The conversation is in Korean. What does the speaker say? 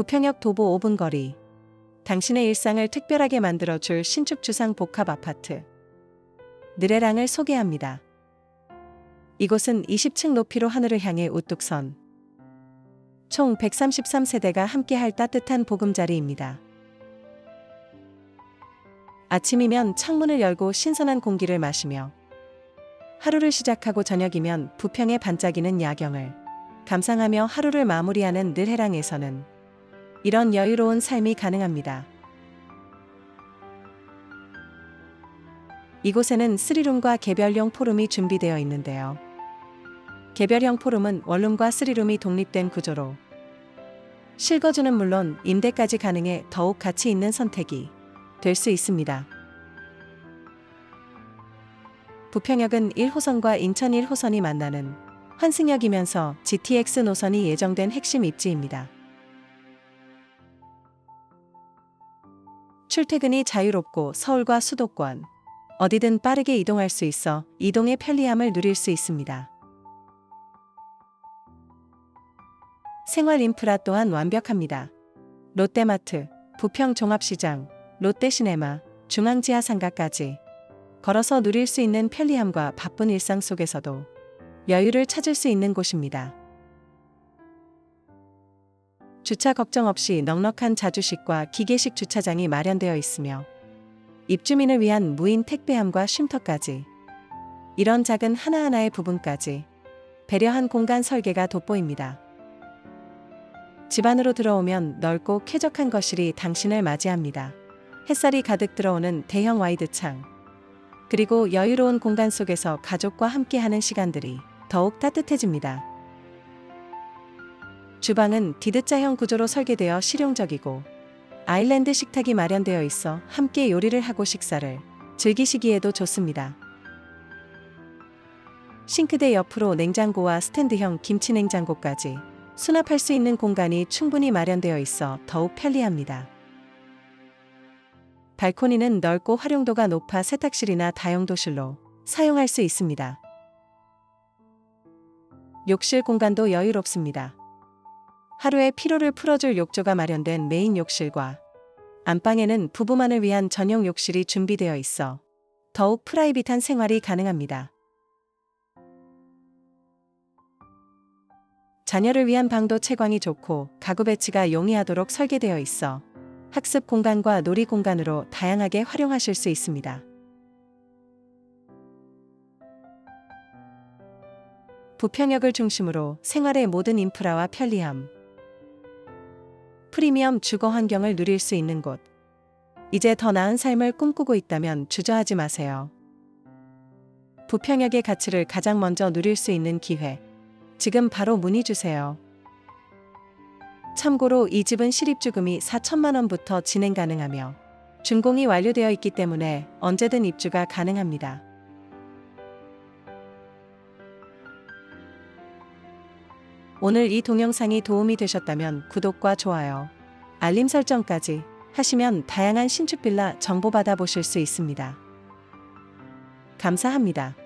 부평역 도보 5분 거리. 당신의 일상을 특별하게 만들어줄 신축 주상 복합 아파트. 느레랑을 소개합니다. 이곳은 20층 높이로 하늘을 향해 우뚝 선. 총 133세대가 함께할 따뜻한 보금자리입니다. 아침이면 창문을 열고 신선한 공기를 마시며 하루를 시작하고 저녁이면 부평에 반짝이는 야경을 감상하며 하루를 마무리하는 늘해랑에서는 이런 여유로운 삶이 가능합니다. 이곳에는 스리룸과 개별용 포룸이 준비되어 있는데요. 개별형 포룸은 원룸과 스리룸이 독립된 구조로 실거주는 물론 임대까지 가능해 더욱 가치 있는 선택이 될 수 있습니다. 부평역은 1호선과 인천 1호선이 만나는 환승역이면서 GTX 노선이 예정된 핵심 입지입니다. 출퇴근이 자유롭고 서울과 수도권, 어디든 빠르게 이동할 수 있어 이동의 편리함을 누릴 수 있습니다. 생활 인프라 또한 완벽합니다. 롯데마트, 부평 종합시장, 롯데시네마, 중앙지하 상가까지 걸어서 누릴 수 있는 편리함과 바쁜 일상 속에서도 여유를 찾을 수 있는 곳입니다. 주차 걱정 없이 넉넉한 자주식과 기계식 주차장이 마련되어 있으며 입주민을 위한 무인 택배함과 쉼터까지 이런 작은 하나하나의 부분까지 배려한 공간 설계가 돋보입니다. 집 안으로 들어오면 넓고 쾌적한 거실이 당신을 맞이합니다. 햇살이 가득 들어오는 대형 와이드 창. 그리고 여유로운 공간 속에서 가족과 함께하는 시간들이 더욱 따뜻해집니다. 주방은 디귿자형 구조로 설계되어 실용적이고 아일랜드 식탁이 마련되어 있어 함께 요리를 하고 식사를 즐기시기에도 좋습니다. 싱크대 옆으로 냉장고와 스탠드형 김치 냉장고까지 수납할 수 있는 공간이 충분히 마련되어 있어 더욱 편리합니다. 발코니는 넓고 활용도가 높아 세탁실이나 다용도실로 사용할 수 있습니다. 욕실 공간도 여유롭습니다. 하루의 피로를 풀어줄 욕조가 마련된 메인 욕실과 안방에는 부부만을 위한 전용 욕실이 준비되어 있어 더욱 프라이빗한 생활이 가능합니다. 자녀를 위한 방도 채광이 좋고 가구 배치가 용이하도록 설계되어 있어 학습 공간과 놀이 공간으로 다양하게 활용하실 수 있습니다. 부평역을 중심으로 생활의 모든 인프라와 편리함, 프리미엄 주거 환경을 누릴 수 있는 곳. 이제 더 나은 삶을 꿈꾸고 있다면 주저하지 마세요. 부평역의 가치를 가장 먼저 누릴 수 있는 기회. 지금 바로 문의 주세요. 참고로 이 집은 실입주금이 4천만 원부터 진행 가능하며 준공이 완료되어 있기 때문에 언제든 입주가 가능합니다. 오늘 이 동영상이 도움이 되셨다면 구독과 좋아요, 알림 설정까지 하시면 다양한 신축 빌라 정보 받아보실 수 있습니다. 감사합니다.